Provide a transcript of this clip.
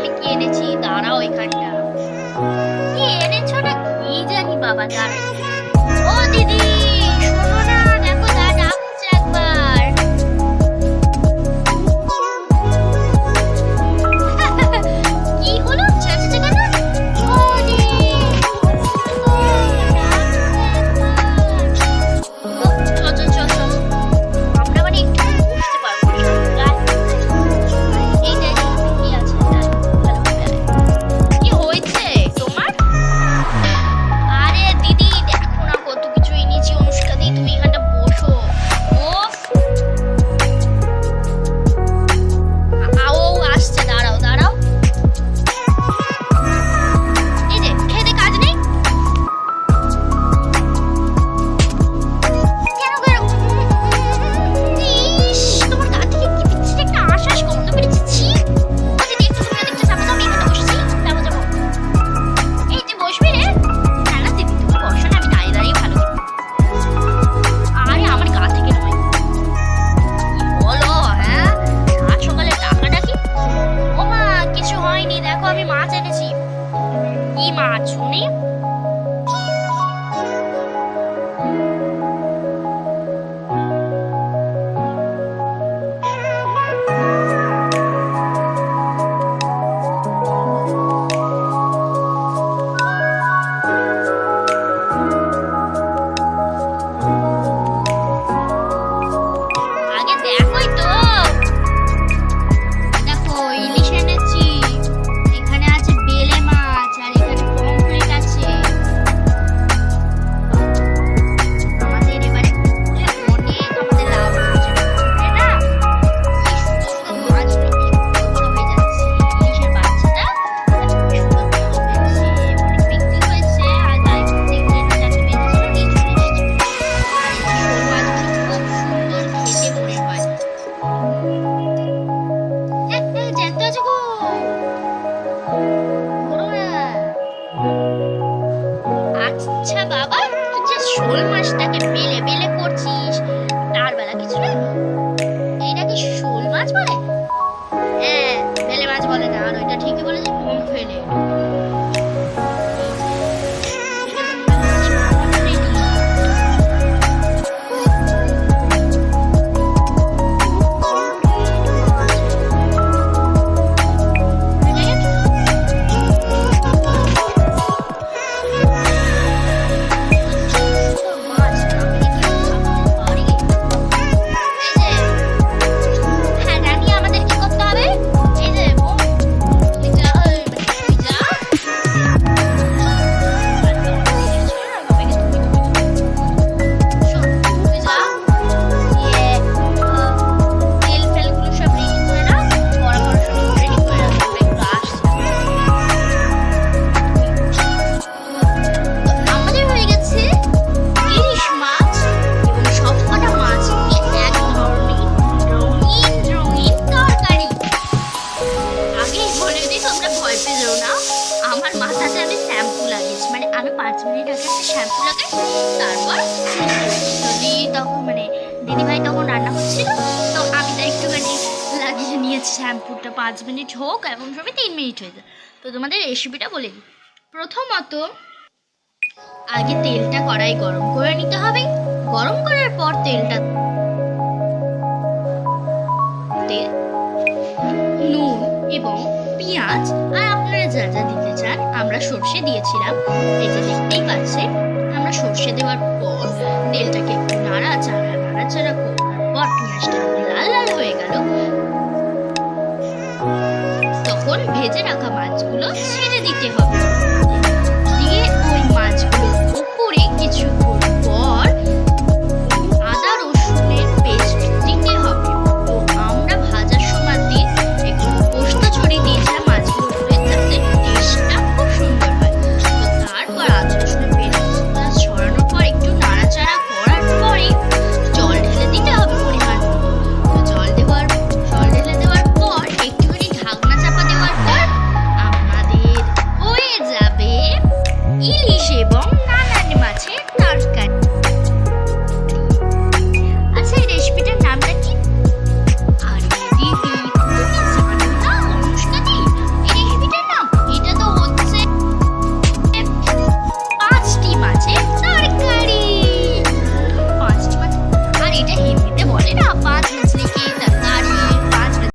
আমি কি এনেছি দাঁড়াও এখানটা। কি এনেছো না? কি জানি বাবা দাঁড়াও। ও দিদি! name? আচ্ছা বাবা তুই যে শোল মাছটাকে পেলে দিদিভাই তখন রান্না হচ্ছিল। তো আমি তো একটুখানি লাগিয়ে নিয়েছি, শ্যাম্পুটা পাঁচ মিনিট হোক এবং সবাই তিন মিনিট হয়ে যায় তো তোমাদের রেসিপিটা বলে দিই। প্রথমত, আগে তেলটা কড়াই গরম করে নিতে হবে। গরম করার পর তেলটা নুন এবং পেঁয়াজ, আর আপনারা যা যা দিতে চান, আমরা সর্ষে দিয়েছিলাম। এটা দেখতেই পাচ্ছেন, আমরা সর্ষে দেওয়ার পর তেলটাকে একটু নাড়া চাড়া ভেজে রাখা মাছগুলো ছেড়ে দিতে হবে। দিয়ে ওই মাছগুলো উপরে কিছু পর আদা, রসুনের পেস্ট দিতে হবে। তো আমরা ভাজার দিয়ে একটু দিয়েছিলাম, মাছগুলো খুব সুন্দর হয়। তো তারপর ছড়ানোর একটু নাড়াচাড়া পরে জল ঢেলে দিতে হবে পরিমাণ জল দেওয়ার